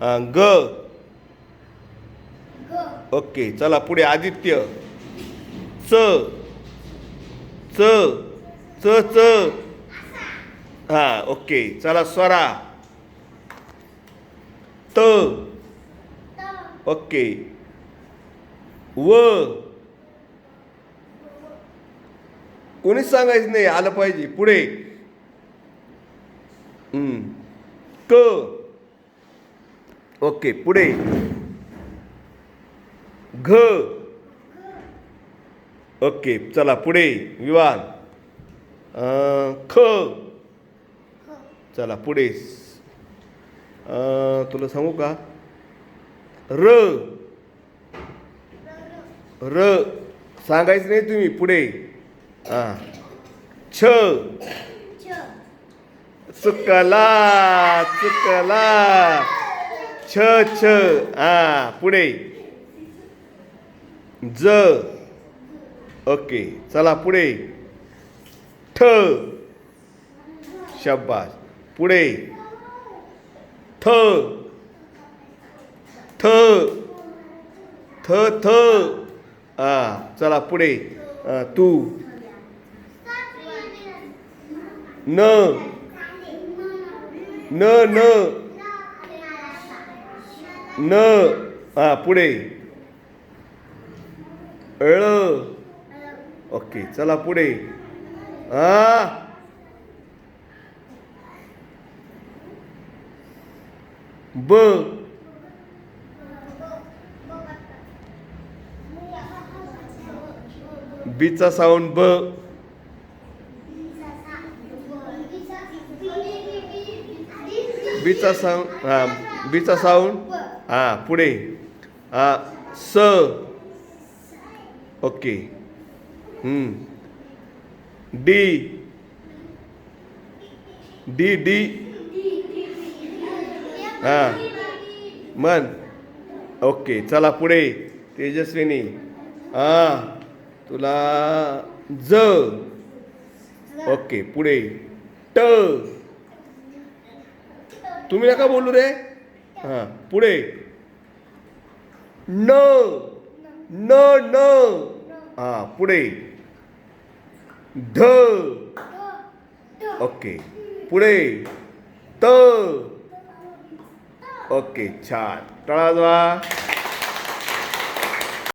ग. ओके चला पुढे आदित्य. च च. च च. हां ओके चला स्वरा. त. ओके. व. कोणीच सांगायचं नाही आलं पाहिजे. पुढे. क. ओके पुढे. घ. ओके चला पुढे. विवान अं, ख. चला पुढे. तुला सांगू का? र. र. सांगायचं नाही तुम्ही पुढे. हां छ. चुकला चुकला. छ छ. हां पुढे. ज. ओके चला पुढे. ठ. शब्बास. पुढे. थ. थ. थ थ. हां चला पुढे. तू. न. न न. न हां पुढे. ळ ओके चला पुढे. हा. ब. बीचा साऊंड ब. बीचा साऊंड हा बीचा साऊंड. हां पुढे. स. ओके. डी. D D. हां. मन. ओके चला पुढे. तेजस्विनी. हां तुला ज. ओके पुढे. ट. तुम्ही नका बोलू रे. हां पुढे. न न न. हां पुढे. ध. ओके. पुढे. त. ओके छान. टाळा